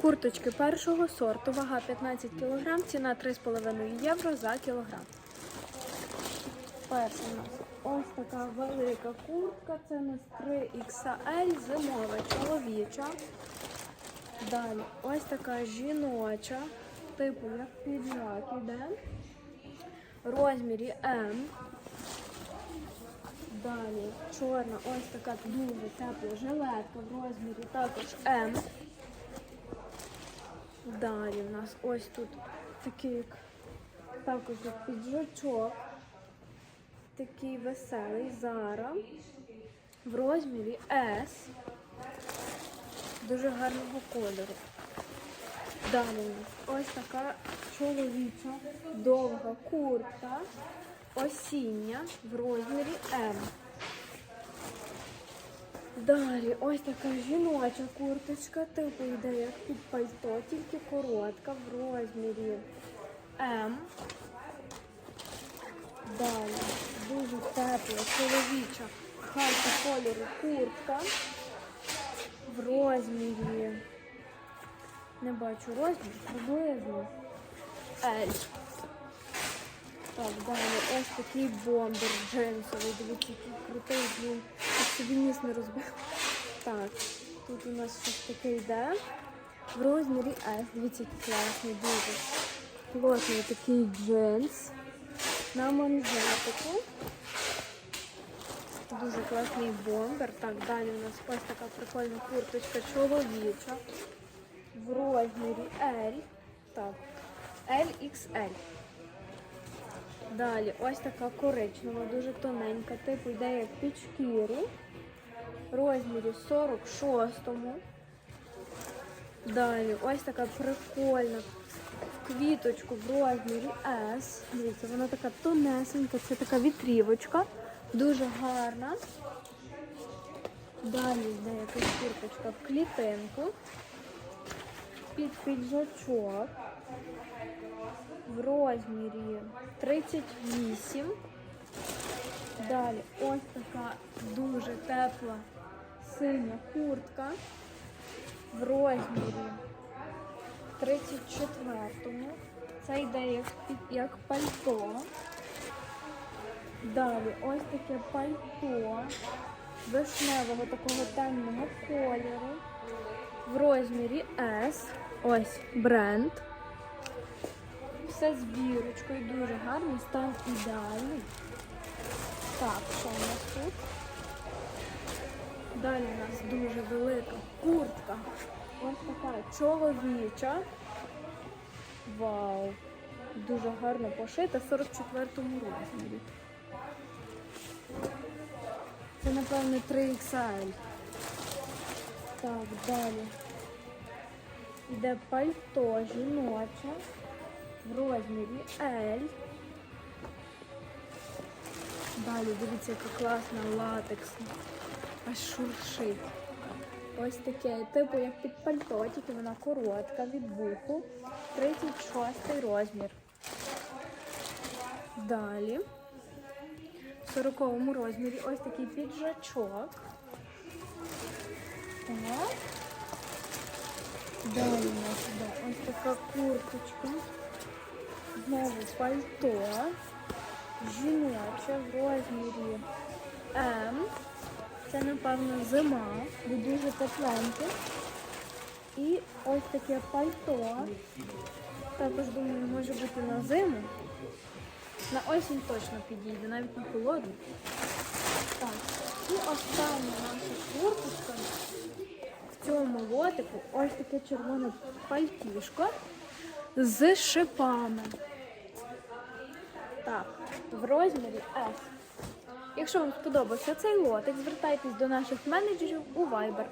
Курточки першого сорту, вага 15 кг, ціна 3,5 євро за кілограм. Перша у нас ось така велика куртка, це у нас 3XL, зимова чоловіча. Далі ось така жіноча, типу як піджак іде. Розмірі М. Далі чорна, ось така дуже тепла жилетка в розмірі також М. Далі в нас ось тут такий також як піджачок. Такий веселий Зара в розмірі S. Дуже гарного кольору. Далі у нас ось така чоловіча довга куртка осіння в розмірі М. Далі ось така жіноча курточка, типу йде як під пальто, тільки коротка в розмірі М. Далі дуже тепла чоловіча хаті кольору куртка в розмірі. Не бачу розмір, приблизно L. Так, далі ось такий бомбер джинсовий. Дивіться, який крутий він. Собі ніс не розбив. Так, тут у нас щось таке йде. В розмірі S. Дивіться, класний, дуже плотний такий джинс. На манжетику. Дуже класний бомбер. Так, далі у нас ось така прикольна курточка чоловіча. В розмірі L. Так, LXL. Далі ось така коричнева, дуже тоненька, типу йде як під шкіру. Розмірі 46-му. Далі ось така прикольна в квіточку в розмірі S. Дивіться, вона така тонесенька, це така вітрівочка, дуже гарна. Далі йде якась курточка в клітинку. Під піджачок в розмірі 38. Далі ось така дуже тепла синя куртка в розмірі 34-му. Це йде як, як пальто. Далі ось таке пальто вишневого такого темного кольору в розмірі S. Ось бренд. Все з бірочкою, дуже гарний, стан ідеальний. Так, що у нас тут? Далі у нас дуже велика куртка. Ось така чоловіча. Вау! Дуже гарно пошита в 44-му розмірі. Це, напевно, 3XL. Так, далі. Іде пальто жіноче в розмірі L. Далі дивіться, яка класна латексна. Аж шуршить. Ось таке, типу як під пальто, тільки вона коротка від вуху. 36 розмір. Далі. В 40 розмірі ось такий піджачок. Так. Далі у нас ось така курточка. Знову пальто. Жіноче в розмірі М. Це, напевно, зима, бо дуже тепленьке. І ось таке пальто. Також, думаю, може бути на зиму. На осінь точно підійде, навіть на холодну. Так. І остання наша курточка в цьому лотику ось таке червоне пальтішко з шипами. Так, в розмірі S. Якщо вам сподобався цей лотик, звертайтесь до наших менеджерів у Viber.